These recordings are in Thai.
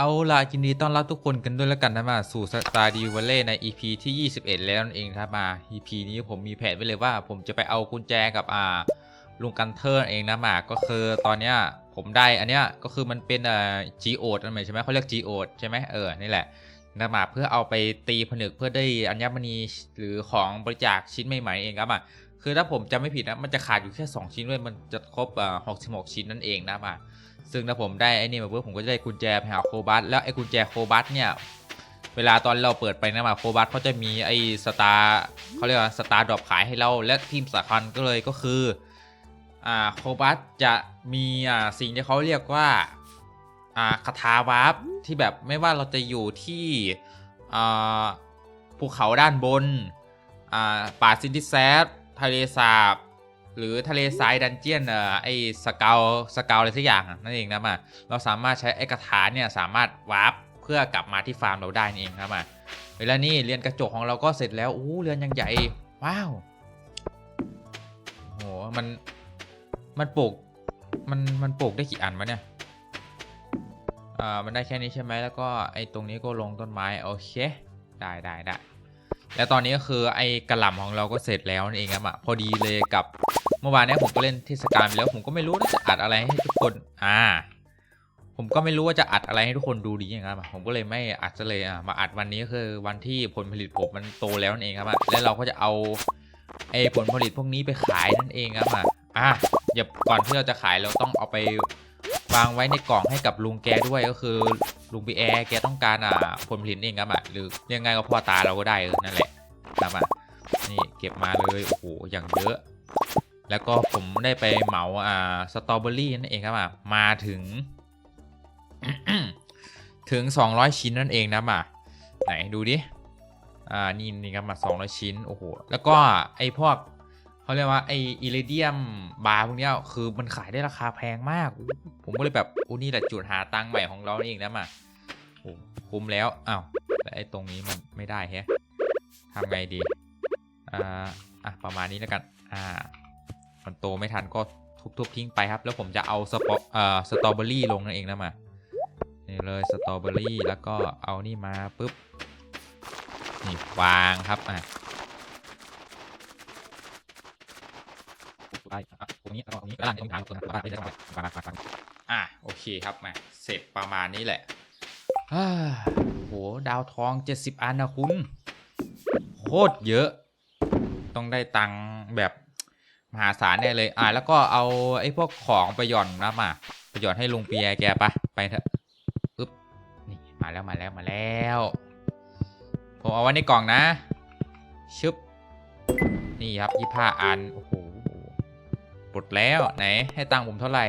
เอาล่ะยินดีต้อนรับทุกคนกันด้วยแล้วกันนะมาสู่สตาร์ดิวเวล่ใน EP ที่ 21 แล้วนั่นเองครับมา EP นี้ผมมีแผนไว้เลยว่า ผมจะไปเอากุญแจกับอ่าลุงกันเทอร์เองนะมาก็คือตอนเนี้ยผมได้อันเนี้ยก็คือมันเป็นอ่า G โอดนั่นหมใช่ไหมเขาเรียก G โอดใช่ไหมเออนี่แหละนะมาเพื่อเอาไปตีผนึกเพื่อได้อัญมณีหรือของบริจาคชิ้นใหม่ๆเองครับมาคือถ้าผมจำไม่ผิดนะมันจะขาดอยู่แค่ 2 ชิ้นด้วยมันจะครบอ่า66ชิ้นนั่นเองนะมา ซึ่งถ้าผมได้ไอ้นี่มาเพื่อผมก็จะได้กุญแจไปหาโคบัสแล้วไอ้กุญแจโคบัสเนี่ยเวลาตอนเราเปิดไปนะมาโคบัสเขาจะมีไอ้สตาร์เขาเรียกว่าสตาร์ดรอปขายให้เราและทีมสำคัญก็เลยก็คืออ่าโคบัสจะมีอ่าสิ่งที่เขาเรียกว่าอ่าคาถาวาร์ปที่แบบไม่ว่าเราจะอยู่ที่อ่าภูเขาด้านบนอ่าป่าซินดิแซดทะเลสาบ หรือทะเลทรายดันเจียนเอ่อไอสเกลสเกลอะไรสักอย่างนั่นเองนะมาเราสามารถใช้ไอกระถาเนี่ยสามารถวาร์ปเพื่อกลับมาที่ฟาร์มเราได้นี่เองครับมาเวลานี้เรียนกระจกของเราก็เสร็จแล้วอู้เรือนยังใหญ่ว้าวโหมันมันปลูกมันมันปลูกได้กี่อันวะเนี่ยอ่ามันได้แค่นี้ใช่ไหมแล้วก็ไอ้ตรงนี้ก็ลงต้นไม้โอเคได้ได้ได้ แล้วตอนนี้ก็คือไอ้กระหล่ำของเราก็เสร็จแล้วนั่นเองครับอะพอดีเลยกับเมื่อวานนี้ผมก็เล่นเทศกาลไปแล้วผมก็ไม่รู้ว่าจะอัดอะไรให้ทุกคนอ่า ผมก็ไม่รู้ว่าจะอัดอะไรให้ทุกคนดูดีอย่างไรผมก็เลยไม่อัดซะเลยอะมาอัดวันนี้ก็คือวันที่ผลผลิตผมมันโตแล้วนั่นเองครับอะแล้วเราก็จะเอาไอ้ผลผลิตพวกนี้ไปขายนั่นเองครับอะอะอย่าก่อนที่เราจะขายเราต้องเอาไป วางไว้ในกล่องให้กับลุงแกด้วยก็คือลุงปีแอร์แกต้องการอ่าผลผลิตเองครับอะหรือยังไงก็พ่อตาเราก็ได้เออนั่นแหละครับอะนี่เก็บมาเลยโอ้โหอย่างเยอะ แล้วก็ผมได้ไปเหมาอ่าสตรอเบอรี่นั่นเองครับอะมาถึง ถึง 200 ชิ้นนั่นเองนะมาไหนดูดิอ่านี่นี่ครับมา200 ชิ้นโอ้โหแล้วก็ไอพวก เขาเรียกว่าไออิริเดียมบาร์พวกนี้คือมันขายได้ราคาแพงมาก ผมก็เลยแบบโอ้นี่แหละจุดหาตังค์ใหม่ของเราเองนะมาโอ้คุ้มแล้วอ้าวแต่ไอตรงนี้มันไม่ได้แฮะทำไงดีอ่าอะประมาณนี้แล้วกันอ่ามันโตไม่ทันก็ทุบๆทิ้งไปครับ แล้วผมจะเอาสปอเอ่อสตรอเบอรี่ลงนั่นเองนะมานี่เลยสตรอเบอรี่แล้วก็เอานี่มาปุ๊บนี่วางครับอะไปอะต รงนี้แล้วก็ตรงนี้แล้วตรงกลางตรงกลางไปได้วางวางวางอะโอเคครับมาเสร็จประมาณนี้แหละฮ่าโหดาวทอง 70 อันนะคุณโคตรเยอะ ต้องได้ตังค์แบบมหาศาลแน่เลย อะแล้วก็เอาไอ้พวกของไปหย่อนนะมาไปหย่อนให้ลุงเปียแกไปไปเถอะปึ๊บนี่มาแล้วมาแล้วมาแล้ว ผมเอาไว้ในกล่องนะ ชึบนี่ครับยี่ห้าอัน โอ้โห ดแล้วไหนให้ตังค์ผมเท่าไหร่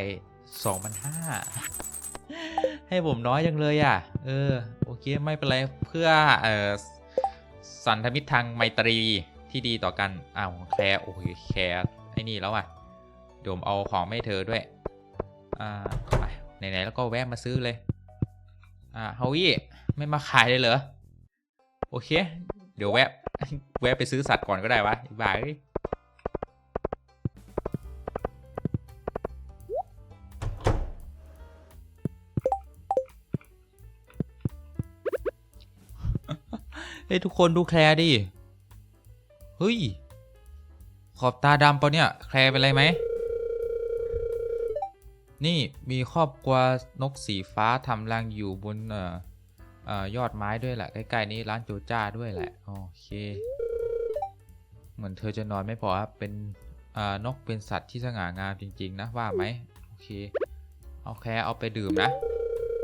สองพันห้าให้ผมน้อยจังเลยอะ เออ โอเค ไม่เป็นไร เพื่อเอ่อสันธมิตรทางไมตรีที่ดีต่อกันอ้าวแคร์โอ้ยแคร์ไอ้นี่แล้วอะเดี๋ยวผมเอาของไม่เธอด้วย อ่าไปไหนๆแล้วก็แวะมาซื้อเลย อ่าเฮาวี่ไม่มาขายเลยเหรอ โอเค เดี๋ยวแวะ แวะไปซื้อสัตว์ก่อนก็ได้วะบาย เอ้ยเฮ้ยทุกคนดูแคลร์ดิ เฮ้ย ขอบตาดำปะเนี่ย แคลร์เป็นไรไหม นี่มีครอบครัวนกสีฟ้าทำรังอยู่บนเอ่อเอ่อยอดไม้ด้วยแหละ ใกล้ๆนี้ร้านโจจ้าด้วยแหละ โอเค เหมือนเธอจะนอนไม่พอครับเป็นอ่านกเป็นสัตว์ที่สง่างามจริง ๆ นะ ว่าไหมโอเค เอาแค่เอาไปดื่มนะ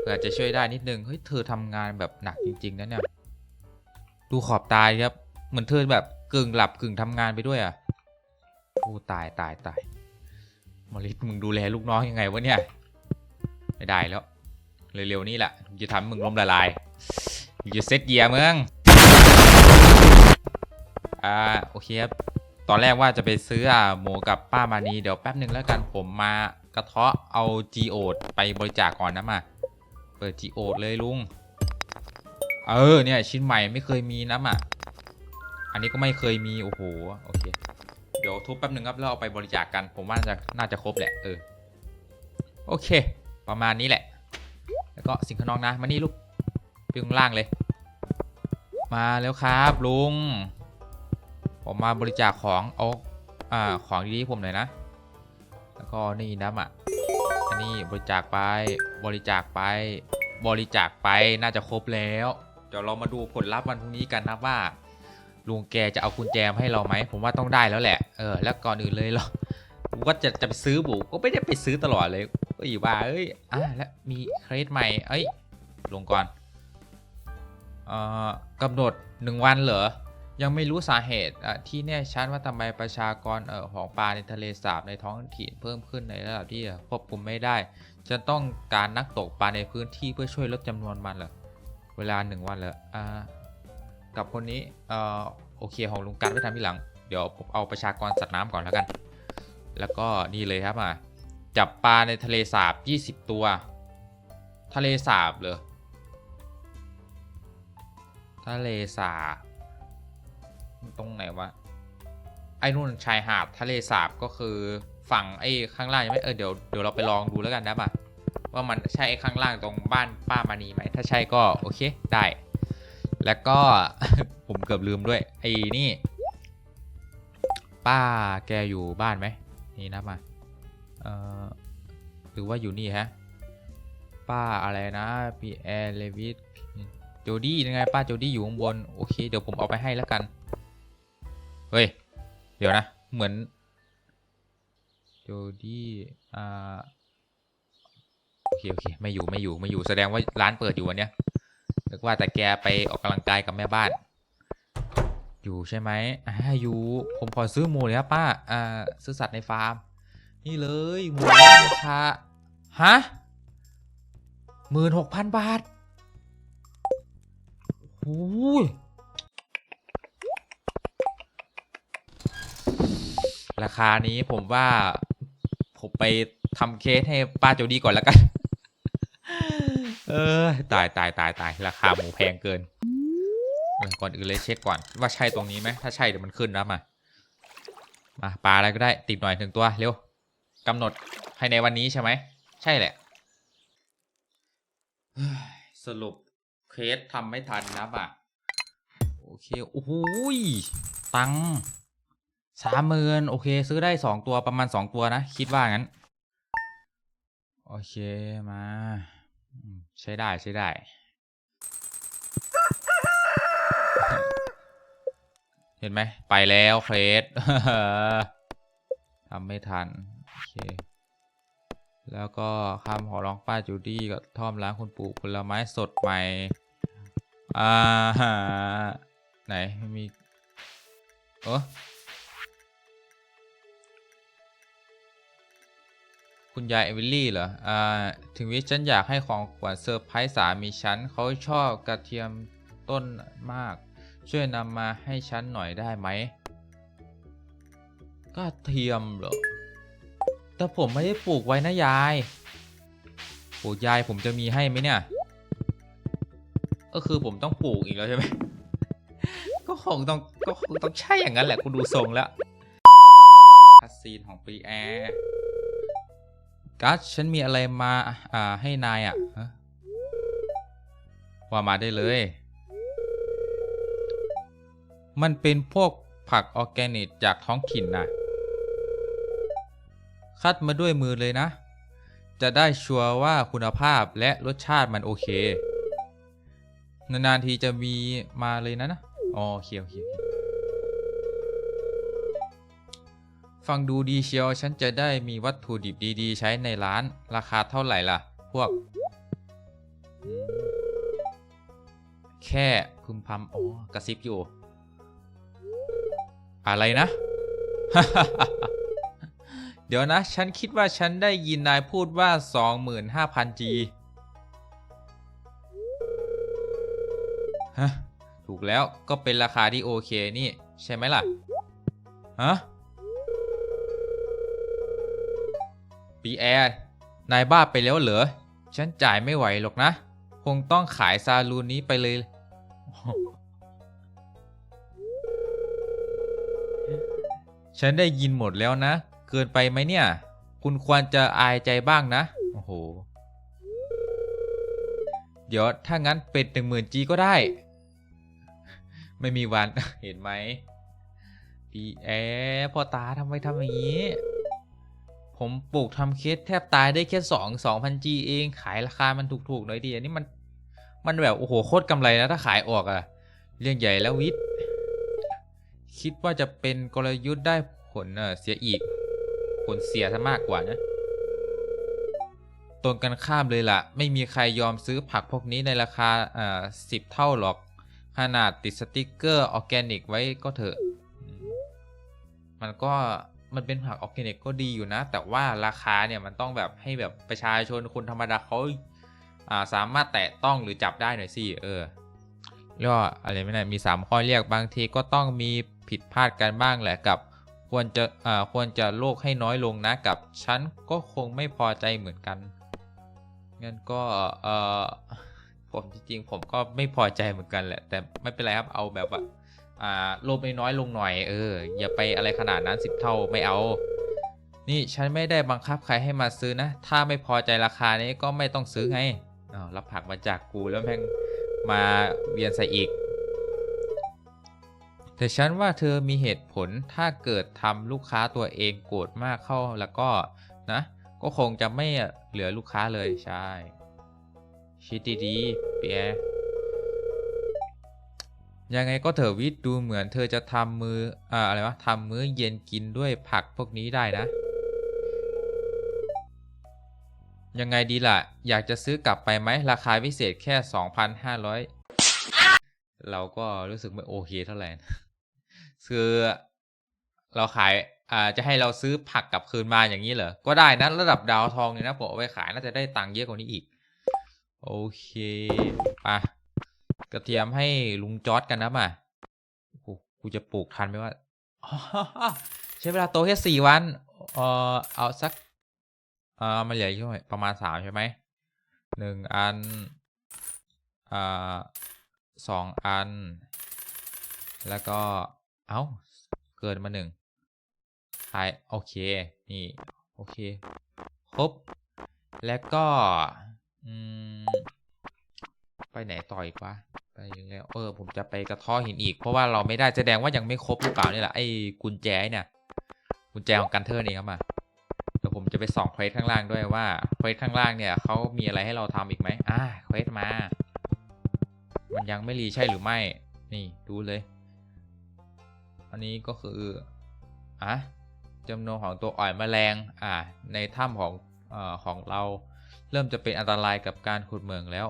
เผื่อจะช่วยได้นิดนึง เฮ้ย เธอทำงานแบบหนักจริง ๆ นะเนี่ย ดูขอบตายครับ เหมือนเธอแบบกึ่งหลับกึ่งทำงานไปด้วยอะโอ้ตายตายตายมริสมึงดูแลลูกน้องยังไงวะเนี่ย ไม่ได้แล้ว เร็วๆนี่แหละจะทำมึงล้มละลายกูจะเซตเกียร์มึงอ่าโอเคครับตอนแรกว่าจะไปซื้ออ่าหมูกับป้ามานีเดี๋ยวแป๊บหนึ่งแล้วกันผมมากระเทาะเอาจีโอดไปบริจาคก่อนนะมา เปิดจีโอดเลยลุง เออเนี่ยชิ้นใหม่ไม่เคยมีนะมาอันนี้ก็ไม่เคยมีโอ้โหโอเค เดี๋ยวทุบแป๊บหนึ่งครับแล้วเอาไปบริจาคกัน ผมว่าน่าจะน่าจะครบแหละเออโอเค ประมาณนี้แหละ แล้วก็สิ่งข้างนอกนะมานี่ลูกไปข้างล่างเลย มาแล้วครับลุงผมมาบริจาคของเอาอ่าของดีๆผมหน่อยนะ แล้วก็นี่น้ำอะอันนี้บริจาคไปบริจาคไปบริจาคไปน่าจะครบแล้ว ดี๋ยวเรามาดูผลลัพธ์วันพรุ่งนี้กันนะว่าลุงแกจะเอากุญแจให้เราไหมผมว่าต้องได้แล้วแหละเออแล้วก่อนอื่นเลยเราว่าจะจะไปซื้อบุกก็ไม่ได้ไปซื้อตลอดเลยก็อยู่ว่าเอ้ยอะแล้วมีเครดใหม่เอ้ยลงก่อนเอ่อกำหนดหนึ่งวันเหรอยังไม่รู้สาเหตุอะที่แน่ชัดว่าทำไมประชากรเอ่อของปลาในทะเลสาบในท้องถิ่นเพิ่มขึ้นในระดับที่ควบคุมไม่ได้ จะต้องการนักตกปลาในพื้นที่เพื่อช่วยลดจำนวนมันเหรอ เวลาหนึ่งวันเหรออ่ากับคนนี้เอ่อโอเคของลุงกันไว้ทำที่หลัง เดี๋ยวผมเอาประชากรสัตว์น้ำก่อนแล้วกัน แล้วก็นี่เลยครับอะจับปลาในทะเลสาบ 20 ตัว ทะเลสาบเหรอทะเลสาบตรงไหนวะไอ้นู่นชายหาดทะเลสาบก็คือฝั่งไอ้ข้างล่างใช่ไหมเออเดี๋ยวเดี๋ยวเราไปลองดูแล้วกันนะป่ะ ว่ามันใช่ข้างล่างตรงบ้านป้ามานีไหม ถ้าใช่ก็โอเคได้ แล้วก็ผมเกือบลืมด้วยไอ้นี่ ป้าแกอยู่บ้านไหมนี่นะมาเอ่อหรือว่าอยู่นี่ฮะ ป้าอะไรนะพีแอร์เลวิสโจดี้ยังไงป้าโจดี้อยู่ข้างบนโอเค เดี๋ยวผมเอาไปให้แล้วกัน เฮ้ย เดี๋ยวนะ เหมือนโจดี้อ่า เคโอเคไม่อยู่ไม่อยู่ไม่อยู่แสดงว่าร้านเปิดอยู่วันเนี้ยนึกว่าแต่แกไปออกกำลังกายกับแม่บ้าน อยู่ใช่ไหมอ่าอยู่ผมขอซื้อหมูเลยครับป้าอ่าซื้อสัตว์ในฟาร์ม นี่เลยหมูราคาฮะหมื่นหกพันบาทโอ้ยราคานี้ผมว่าผมไปทำเคสให้ป้าโจดีก่อนแล้วกัน ออตายตายตายตายราคาหมูแพงเกินก่อนอื่นเลยเช็คก่อนว่าใช่ตรงนี้ไหมถ้าใช่เดี๋ยวมันขึ้นนะมามาปลาอะไรก็ได้ติดหน่อยถึงตัวเร็วกำหนดภายในวันนี้ใช่ไหมใช่แหละสรุปเคสทำไม่ทันนะบ่ะโอเคโอ้โหยตังสามหมื่นโอเค ซื้อได้สองตัวประมาณสองตัวนะ คิดว่างั้น โอเคมา ใช้ได้ใช้ได้ เห็นไหมไปแล้วเครสทำไม่ทัน โอเค แล้วก็คำขอร้องป้าจูดี้กับท่อมร้านคุณปู่ผลไม้สดใหม่ อ่าฮะไหนมีเอ คุณยายเอวิลลี่เหรอ อ่า ถึงวิฉันอยากให้ของขวัญเซอร์ไพรส์สามีฉันเขาชอบกระเทียมต้นมาก ช่วยนำมาให้ฉันหน่อยได้ไหมกระเทียมเหรอ แต่ผมไม่ได้ปลูกไว้นะยายโอ้ยายผมจะมีให้ไหมเนี่ย ก็คือผมต้องปลูกอีกแล้วใช่ไหม ก็คงต้องก็คงต้องใช่อย่างนั้นแหละกูดูทรงแล้วคัสซีนของปีแอร์ กัสฉันมีอะไรมา อ่า ให้นายอะฮะว่ามาได้เลย มันเป็นพวกผักออร์แกนิกจากท้องถิ่นนะคัดมาด้วยมือเลยนะ จะได้ชัวร์ว่าคุณภาพและรสชาติมันโอเค นานๆทีจะมีมาเลยนะนะ อ๋อเคโอเคโอ ฟังดูดีเชียวฉันจะได้มีวัตถุดิบดีๆ ใช้ในร้าน ราคาเท่าไหร่ล่ะ พวก แค่พึมพำอ๋อกระซิบอยู่ อะไรนะ เดี๋ยวนะ ฉันคิดว่าฉันได้ยินนายพูดว่า 25,000G ฮะ ถูกแล้วก็เป็นราคาที่โอเคนี่ ใช่ไหมล่ะ ฮะ ปีแอร์ นายบ้าไปแล้วเหรอ ฉันจ่ายไม่ไหวหรอกนะ คงต้องขายซาลูนนี้ไปเลย ฉันได้ยินหมดแล้วนะ เกินไปไหมเนี่ย คุณควรจะอายใจบ้างนะ โอ้โห เดี๋ยวถ้างั้นเป็นหนึ่งหมื่นจีก็ได้ ไม่มีวัน เห็นไหมพีแอพ่อตาทำไมทำอย่างนี้ ผมปลูกทำเคสแทบตายได้แค่สองสองพันจีเองขายราคามันถูกๆหน่อยดีอันนี้มันมันแบบโอ้โหโคตรกำไรนะถ้าขายออกอะเรื่องใหญ่แล้ววิทย์คิดว่าจะเป็นกลยุทธ์ได้ผลเออเสียอีก ผลเสียซะมากกว่านะตรงกันข้ามเลยล่ะ ไม่มีใครยอมซื้อผักพวกนี้ในราคาอ่าสิบเท่าหรอก ขนาดติดสติกเกอร์ออร์แกนิกไว้ก็เถอะ มันก็ มันเป็นผักออร์แกนิกก็ดีอยู่นะ แต่ว่าราคาเนี่ยมันต้องแบบให้แบบประชาชนคนธรรมดาเขาอ่าสามารถแตะต้องหรือจับได้หน่อยสิเออแล้วอะไรไม่ได้มีสามข้อเรียกบางทีก็ต้องมีผิดพลาดกันบ้างแหละกับ ควรจะอ่าควรจะโลกให้น้อยลงนะกับฉันก็คงไม่พอใจเหมือนกันงั้นก็เออผมจริงๆผมก็ไม่พอใจเหมือนกันแหละ แต่ไม่เป็นไรครับเอาแบบว่า อ่าลภน้อยลงหน่อยเอออย่าไปอะไรขนาดนั้นสิบเท่าไม่เอา นี่ฉันไม่ได้บังคับใครให้มาซื้อนะ ถ้าไม่พอใจราคานี้ก็ไม่ต้องซื้อไงอ้าวรับผักมาจากกูแล้วแม่งมาเวียนใส่อีก แต่ฉันว่าเธอมีเหตุผลถ้าเกิดทำลูกค้าตัวเองโกรธมากเข้าแล้วก็นะ ก็คงจะไม่เหลือลูกค้าเลยใช่ คิดดีๆเปีย ยังไงก็เถอะวิทย์ดูเหมือนเธอจะทำมืออ่าอะไรวะทำมื้อเย็นกินด้วยผักพวกนี้ได้นะ ยังไงดีล่ะ อยากจะซื้อกลับไปไหมราคาพิเศษแค่ 2,500 เราก็รู้สึกไม่โอเคเท่าไหร่คือเราขายอ่าจะให้เราซื้อผักกลับคืนมาอย่างนี้เหรอ ก็ได้นะระดับดาวทองเนี่ยนะผมเอาไปขายน่าจะได้ตังค์เยอะกว่านี้อีก โอเคไป กระเทียมให้ลุงจอร์ดกันนะมาโอ้โหกูจะปลูกทันไหมว่าใช้เวลาโตแค่สี่วัน เออเอาสัก เออมันเหลืออยู่ประมาณสามใช่ไหม หนึ่งอัน อ่าสองอัน แล้วก็ เอ้า เกินมาหนึ่งขายโอเค นี่ โอเค ครบ แล้วก็ อืม ไปไหนต่ออีกวะไปแล้วเออผมจะไปกระท้อหินอีก เพราะว่าเราไม่ได้แสดงว่ายังไม่ครบหรือเปล่านี่แหละไอ้กุญแจเนี่ยกุญแจของกันเทอร์นี่ครับมาเดี๋ยวผมจะไปส่องเควสข้างล่างด้วยว่าเควสข้างล่างเนี่ยเขามีอะไรให้เราทำอีกไหมอ่าเควสมา มันยังไม่รีใช่หรือไม่ นี่ดูเลย อันนี้ก็คืออะจำนวนของตัวอ่อยแมลงอ่าในถ้ำของอ่อของเราเริ่มจะเป็นอันตรายกับการขุดเหมืองแล้ว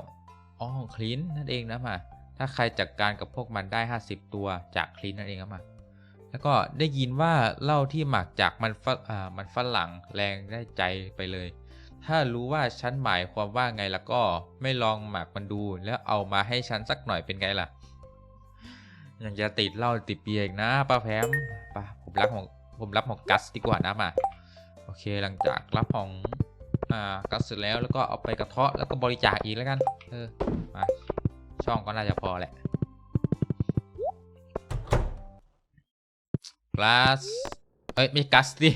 อ๋อคลีนนั่นเองนะมาถ้าใครจัดกการกับพวกมันได้ 50 ตัวจากคลีนนั่นเองครับมาแล้วก็ได้ยินว่าเหล้าที่หมักจากมันฝอ่ามันฝรั่งแรงได้ใจไปเลย ถ้ารู้ว่าฉันหมายความว่าไงแล้วก็ไม่ลองหมักมันดูแล้วเอามาให้ฉันสักหน่อยเป็นไงล่ะยังจะติดเหล้าติดเบียร์อีกนะป้าแพมป้าผมรับของผมรับของกัสดีกว่านะมาโอเคหลังจากรับของ อ่ากัสเสร็จแล้วแล้วก็เอาไปกระเทาะแล้วก็บริจาคอีกแล้วกัน เออมาช่องก็น่าจะพอแหละกัสเอ้ยไม่กัสดิ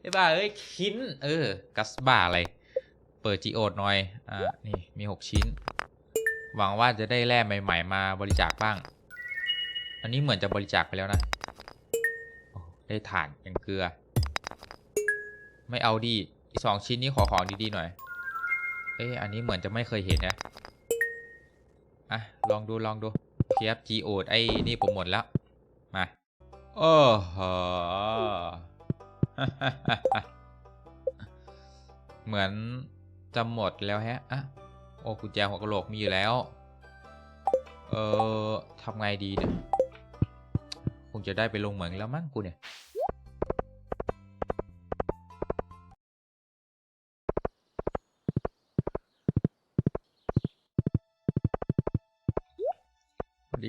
ไอ้บ้าเอ้ยคินเออกัสบ้าอะไร เปิดจีโอดหน่อย อ่า นี่ มีหกชิ้น หวังว่าจะได้แร่ใหม่ ๆ มาบริจาคบ้าง อันนี้เหมือนจะบริจาคไปแล้วนะ ได้ถ่านยังเกลือ ไม่เอาดี อีสองชิ้นนี้ขอของดีๆหน่อย เอ้ยอันนี้เหมือนจะไม่เคยเห็นนะ อะ ลองดูลองดูเทียบจีโอดไอ้นี่ผมหมดแล้ว มาโอ้โหเหมือนจะหมดแล้วแฮะ อะ โอ้กุญแจหัวกะโหลกมีอยู่แล้ว เออทำไงดีเนี่ย คงจะได้ไปลงเหมืองแล้วมั้งกูเนี่ย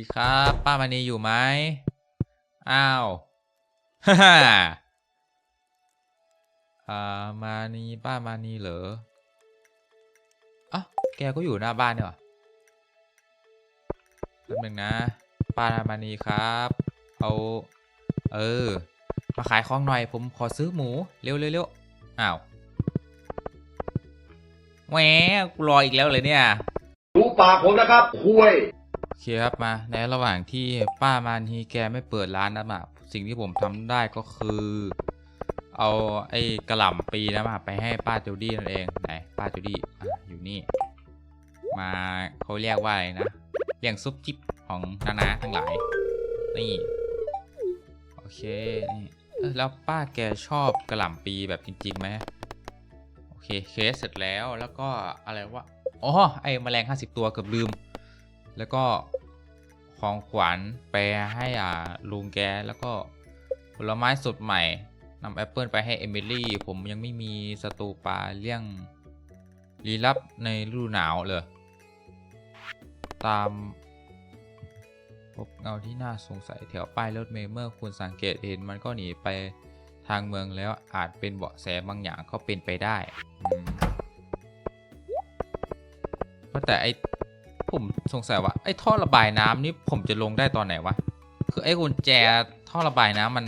ดีครับ ป้ามานีอยู่ไหมอ้าวฮ่าฮ่าอ่ามานีป้ามานีเหรออะแกก็อยู่หน้าบ้านเนี่ยหว่ะแป๊บหนึงนะ ป้ามานีครับ เอา เออ มาขายของหน่อย ผมขอซื้อหมู เร็วเร็วเร็วอ้าวแหวกูรออีกแล้วเลยเนี่ยดูปากผมนะครับคุย โอเคครับมาในระหว่างที่ป้ามานีแกไม่เปิดร้านนะมาสิ่งที่ผมทำได้ก็คือ เอาไอ้กระหล่ำปีนะมาไปให้ป้าจูดี้นั่นเองไหนป้าจูดี้อยู่นี่ มาเขาเรียกว่าอะไรนะเลี้ยงซุปจิ๊บของนานาทั้งหลายนี่โอเคนี่แล้วป้าแกชอบกระหล่ำปีแบบจริงๆไหมโอเคเคสเสร็จแล้วแล้วก็อะไรวะอ๋อไอ้แมลงห้าสิบตัวเกือบลืม แล้วก็ของขวัญไปให้อ่าลุงแกแล้วก็ผลไม้สดใหม่นำแอปเปิลไปให้เอมิลี่ ผมยังไม่มีสตูปลาเลี่ยงลี้ลับในฤดูหนาวเลยตามพบเงาที่น่าสงสัยแถวป้ายรถเมล์เมื่อคุณสังเกตเห็นมันก็หนีไปทางเมืองแล้วอาจเป็นเบาะแสบางอย่างก็เป็นไปได้อืมว่าแต่ไอ ผมสงสัยว่าไอ้ท่อระบายน้ำนี่ผมจะลงได้ตอนไหนวะ คือไอ้กุญแจท่อระบายน้ำมัน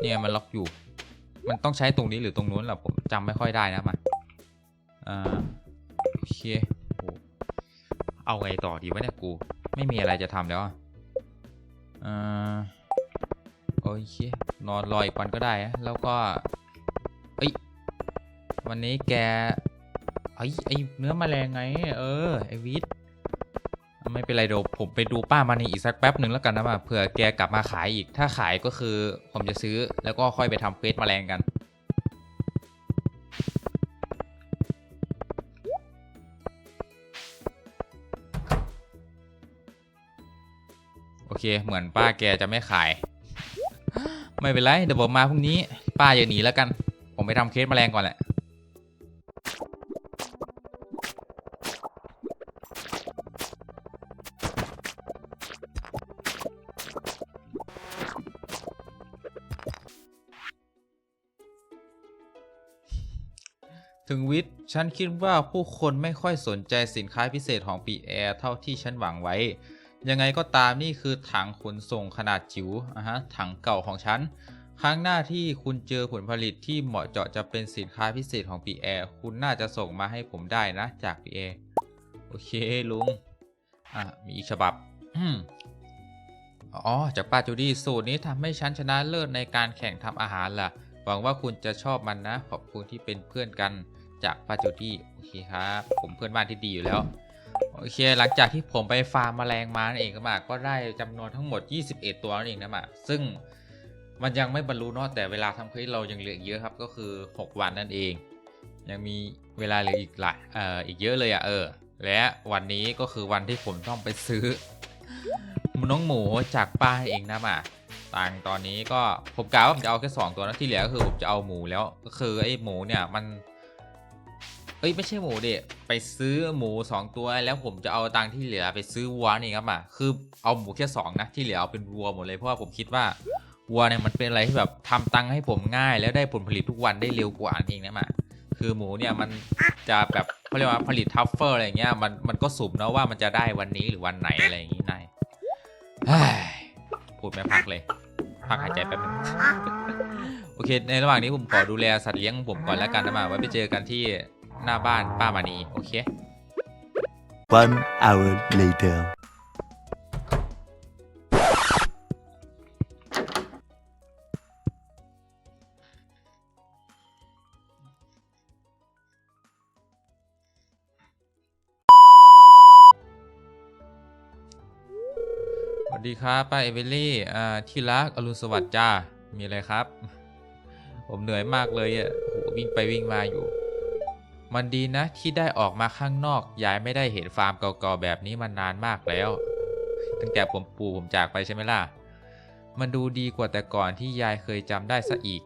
เนี่ยมันล็อกอยู่ มันต้องใช้ตรงนี้หรือตรงนู้นหละผมจำไม่ค่อยได้นะมันอ่าโอเคเอาไงต่อดีวะเนี่ยกู ไม่มีอะไรจะทำแล้วอ่าโอเคนอนรออีกวันก็ได้แล้วก็เอ้ยวันนี้แก ไอ้ไอ้เนื้อแมลงไง เออ ไอวิทไม่เป็นไรเดี๋ยวผมไปดูป้ามานีอีกสักแป๊บหนึ่งแล้วกันนะว่าเผื่อแกกลับมาขายอีก ถ้าขายก็คือผมจะซื้อแล้วก็ค่อยไปทำเฟสแมลงกันโอเค เหมือนป้าแกจะไม่ขาย ไม่เป็นไร เดี๋ยวผมมาพรุ่งนี้ ป้าอย่าหนีแล้วกัน ผมไปทำเคสแมลงก่อนแหละ ถึงวิทย์ ฉันคิดว่าผู้คนไม่ค่อยสนใจสินค้าพิเศษของปีแอร์เท่าที่ฉันหวังไว้ ยังไงก็ตามนี่คือถังขนส่งขนาดจิ๋วอะฮะถังเก่าของฉัน ครั้งหน้าที่คุณเจอผลผลิตที่เหมาะเจาะจะเป็นสินค้าพิเศษของปีแอร์คุณน่าจะส่งมาให้ผมได้นะจากปีแอร์โอเคลุง อะ มีอีกฉบับอ๋อ จากป้าจูดี้สูตรนี้ทำให้ฉันชนะเลิศในการแข่งทำอาหารล่ะ หวังว่าคุณจะชอบมันนะ ขอบคุณที่เป็นเพื่อนกัน จากป้าจูดี้โอเคครับ ผมเพื่อนบ้านที่ดีอยู่แล้ว โอเค หลังจากที่ผมไปฟาร์มแมลงมานั่นเองก็มาก็ได้จำนวนทั้งหมด 21 ตัวนั่นเองนะมาซึ่งมันยังไม่บรรลุเนาะแต่เวลาทำคลิปเรายังเหลืออีกเยอะครับก็คือ 6 วันนั่นเอง ยังมีเวลาเหลืออีกหลายเอ่ออีกเยอะเลยอะ่ะเออ และวันนี้ก็คือวันที่ผมต้องไปซื้อน้องหมูจากป้าเองนะมาตังตอนนี้ก็ผมกะว่าผมจะเอาแค่สองตัวนะที่เหลือก็คือผมจะเอาหมูแล้วก็คือไอ้หมูเนี่ยมัน เอ้ยไม่ใช่หมูเดิไปซื้อหมูสองตัวแล้วผมจะเอาตังค์ที่เหลือไปซื้อวัวนี่ครับอะคือเอาหมูแค่สองนะที่เหลือเอาเป็นวัวหมดเลยเพราะว่าผมคิดว่าวัวเนี่ยมันเป็นอะไรที่แบบทำตังค์ให้ผมง่าย แล้วได้ผลผลิตทุกวันได้เร็วกว่านั่นเองนะมาคือหมูเนี่ยมันจะแบบเขาเรียกว่าผลิตทัฟเฟอร์อะไรเงี้ยมันมันก็สุ่มนะว่ามันจะได้วันนี้หรือวันไหนอะไรอย่างงี้นายเฮ้ยพูดไม่พักเลยพักหายใจแป๊บนึงโอเค ในระหว่างนี้ผมขอดูแลสัตว์เลี้ยงของผมก่อนแล้วกันนะมาไว้ไปเจอกันที่ หน้าบ้านป้ามานีโอเค One hour later. สวัสดีครับป้าเอเวลลี่อ่าที่รักอรุณสวัสดิ์จ้า มีอะไรครับ ผมเหนื่อยมากเลยอะโหวิ่งไปวิ่งมาอยู่ มันดีนะที่ได้ออกมาข้างนอกยายไม่ได้เห็นฟาร์มเก่าๆแบบนี้มานานมากแล้ว ตั้งแต่ผมปู่ผมจากไปใช่ไหมล่ะ มันดูดีกว่าแต่ก่อนที่ยายเคยจำได้ซะอีก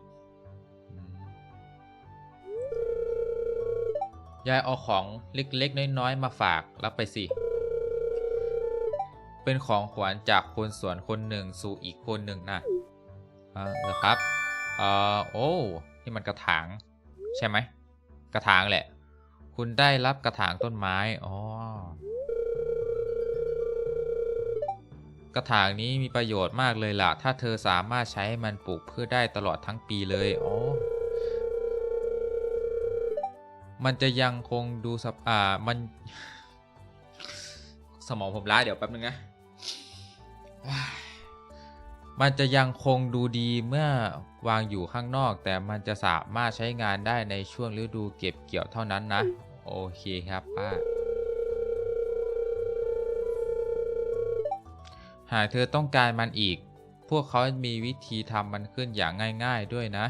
ยายเอาของเล็กๆ น้อยๆ มาฝากรับไปสิ เป็นของขวัญจากคนสวนคนหนึ่งสู่อีกคนหนึ่งนะอ่าเหรอครับเอ่อโอ้ นี่มันกระถาง ใช่ไหมกระถางแหละ คุณได้รับกระถางต้นไม้ อ๋อ กระถางนี้มีประโยชน์มากเลยล่ะ ถ้าเธอสามารถใช้มันปลูกพืชได้ตลอดทั้งปีเลย อ๋อ มันจะยังคงดูสภาอ่า มัน สมองผมล้าเดี๋ยวแป๊บนึงนะ มันจะยังคงดูดีเมื่อวางอยู่ข้างนอก แต่มันจะสามารถใช้งานได้ในช่วงฤดูเก็บเกี่ยวเท่านั้นนะ โอเคครับป้า หากเธอต้องการมันอีก พวกเขามีวิธีทำมันขึ้นอย่างง่าย ๆด้วยนะ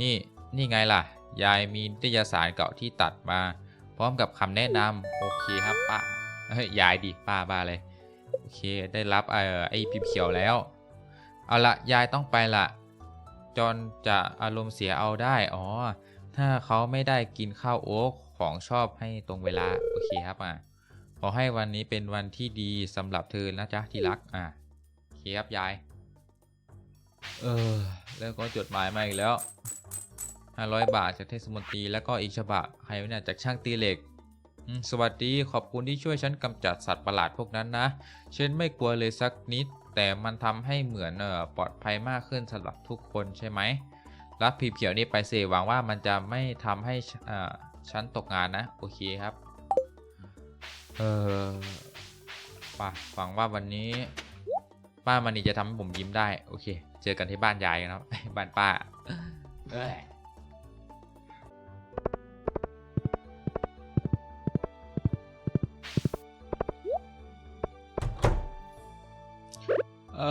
นี่นี่ไงล่ะ ยายมีนิตยสารเก่าที่ตัดมา พร้อมกับคำแนะนำโอเคครับป้าเฮ้ยยายดิป้าบ้าเลยโอเค ได้รับเอ่อไอ้พิมพ์เขียวแล้ว เอาละยายต้องไปละจอนจะอารมณ์เสียเอาได้ อ๋อ ถ้าเขาไม่ได้กินข้าวโอ๊กของชอบให้ตรงเวลา โอเคครับอะขอให้วันนี้เป็นวันที่ดีสำหรับเธอนะจ๊ะที่รัก อะโอเคครับยาย เออ แล้วก็จดหมายมาอีกแล้ว 500 บาทจากเทศมนตรีแล้วก็อีกฉบับใครวะเนี่ยจากช่างตีเหล็กสวัสดีขอบคุณที่ช่วยฉันกำจัดสัตว์ประหลาดพวกนั้นนะ ฉันไม่กลัวเลยสักนิด แต่มันทำให้เหมือนเออปลอดภัยมากขึ้นสำหรับทุกคนใช่ไหมรับผีเขียวนี่ไปเสหวังว่ามันจะไม่ทำให้เอ่อฉันตกงานนะ โอเคครับ เออป่ะหวังว่าวันนี้ ป้ามันนี่จะทำให้ผมยิ้มได้ โอเค เจอกันที่บ้านยายนะครับ บ้านป้า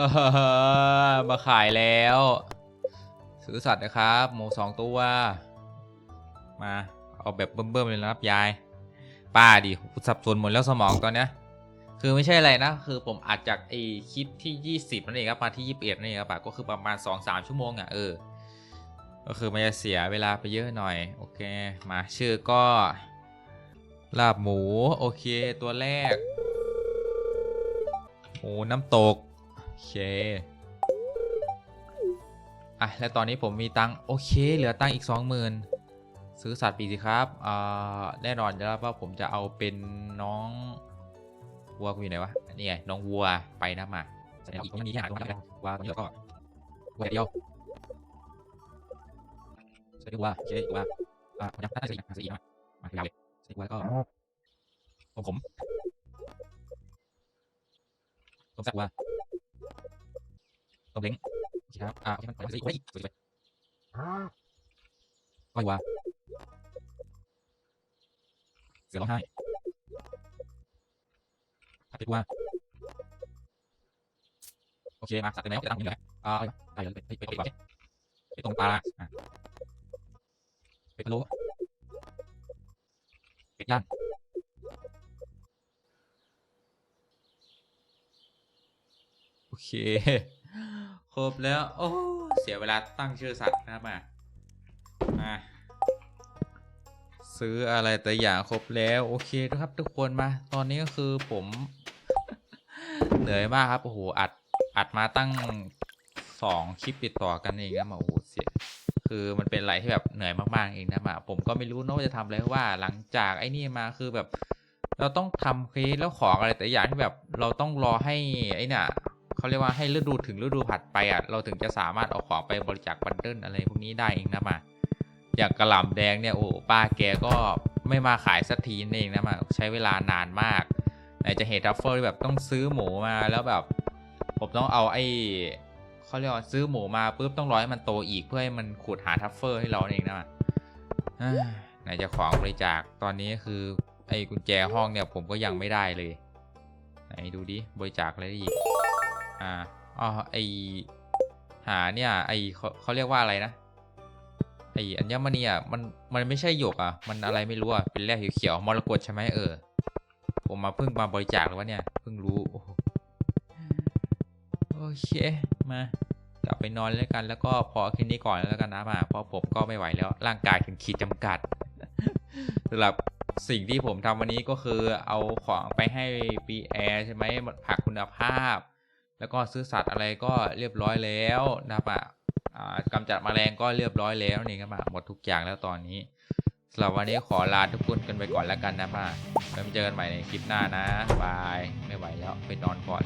อมาขายแล้ว ซื้อสัตว์นะครับ หมูสองตัว มา เอาแบบเบิ่มๆเลยนะครับยาย ป้าดิสับสนหมดแล้วสมองตอนเนี้ย คือไม่ใช่อะไรนะ คือผมอัดจากไอคลิปที่ 20นั่นเองครับมาที่ 21นั่นเองครับป้าก็คือประมาณ 2-3 ชั่วโมงอะเออ ก็คือมันจะเสียเวลาไปเยอะหน่อย โอเค มาชื่อก็ลาบหมู โอเค ตัวแรก หมูน้ำตก เคอะแล้วตอนนี้ผมมีตังโอเค เหลือตังอีก 20,000 ซื้อสัตว์ปีสิครับอ่าแน่นอนอยู่แล้วว่าผมจะเอาเป็นน้องวัวกูอยู่ไหนวะนี่ไงน้องวัวไปนะมาแสดงอีกตรงนี้หาตรงนั้นวัวตรงนี้แล้วก็วัวเดียวใส่วัวโอเควัวอ่าผมจะตั้งใส่อีกใส่อีกมามาเดียวเลยสวัวแล้วก็ผมผมผมสักวัว ต้มเล้งโอเคครับอ่าโอเคมันใส่อีกไว้อีกสวยๆก้อยวัวเสือร้อง ครบแล้ว โอ้ เสียเวลาตั้งชื่อสัตว์นะครับมามาซื้ออะไรแต่อย่างครบแล้ว โอเคนะครับทุกคนมา ตอนนี้ก็คือผม เหนื่อยมากครับ โอ้โห อัด อัดมาตั้งสองคลิปติดต่อกันเองนะมาโอ้โหเสียคือมันเป็นอะไรที่แบบเหนื่อยมากๆเองนะมาผมก็ไม่รู้นะว่าจะทำอะไรเพราะว่าหลังจากไอ้นี่มาคือแบบ เราต้องทำเควสแล้วของอะไรแต่อย่างที่แบบ เราต้องรอให้ไอ้น่ะ เขาเรียกว่าให้ฤดูถึงฤดูผัดไปอะเราถึงจะสามารถเอาของไปบริจาคบันเดิลอะไรพวกนี้ได้เองนะมาอย่างกระหล่ำแดงเนี่ยโอ้ป้าแกก็ไม่มาขายสักทีนเองนะมาใช้เวลานานมากไหนจะเห็ดทัฟเฟิลที่แบบต้องซื้อหมูมาแล้วแบบ ผมต้องเอาไอ้เขาเรียกว่าซื้อหมูมาปุ๊บต้องร้อให้มันโตอีกเพื่อให้มันขุดหาทัฟเฟิลให้เราเองนะมาไหนจะของบริจาคตอนนี้คือไอ้กุญแจห้องเนี่ยผมก็ยังไม่ได้เลย ไหนดูดิบริจาคอะไรได้อีก อ่าอ๋อไอหาเนี่ยไอเขาเขาเรียกว่าอะไรนะไออัญมณีอะมันมันไม่ใช่หยกอะมันอะไรไม่รู้อะเป็นแร่เขียวๆมรกตใช่ไหมเออ ผมมาเพิ่งมาบริจาคหรือวะเนี่ยเพิ่งรู้โอเคมากลับไปนอนแล้วกัน แล้วก็พอแค่นี้ก่อนแล้วกันนะมาเพราะผมก็ไม่ไหวแล้วร่างกายถึงขีดจำกัดสำหรับสิ่งที่ผมทำวันนี้ก็คือเอาของไปให้ปีแอร์ใช่ไหมผักคุณภาพ แล้วก็ซื้อสัตว์อะไรก็เรียบร้อยแล้วนะครับอะอ่ากำจัดแมลงก็เรียบร้อยแล้วนี่ครับหมดทุกอย่างแล้วตอนนี้สำหรับวันนี้ขอลาทุกคนกันไปก่อนแล้วกันนะมาไว้มาเจอกันใหม่ในคลิปหน้านะบายไม่ไหวแล้วไปนอนก่อน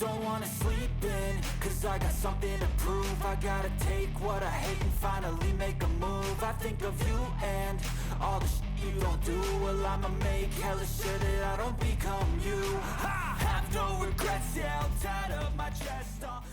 Don't wanna sleep in Cause I got something to prove I gotta take what I hate and finally make a move I think of you and all the you don't do Well I'ma make hella sure that I don't become you. I have no regrets, yeah, I'm tied up my chest uh.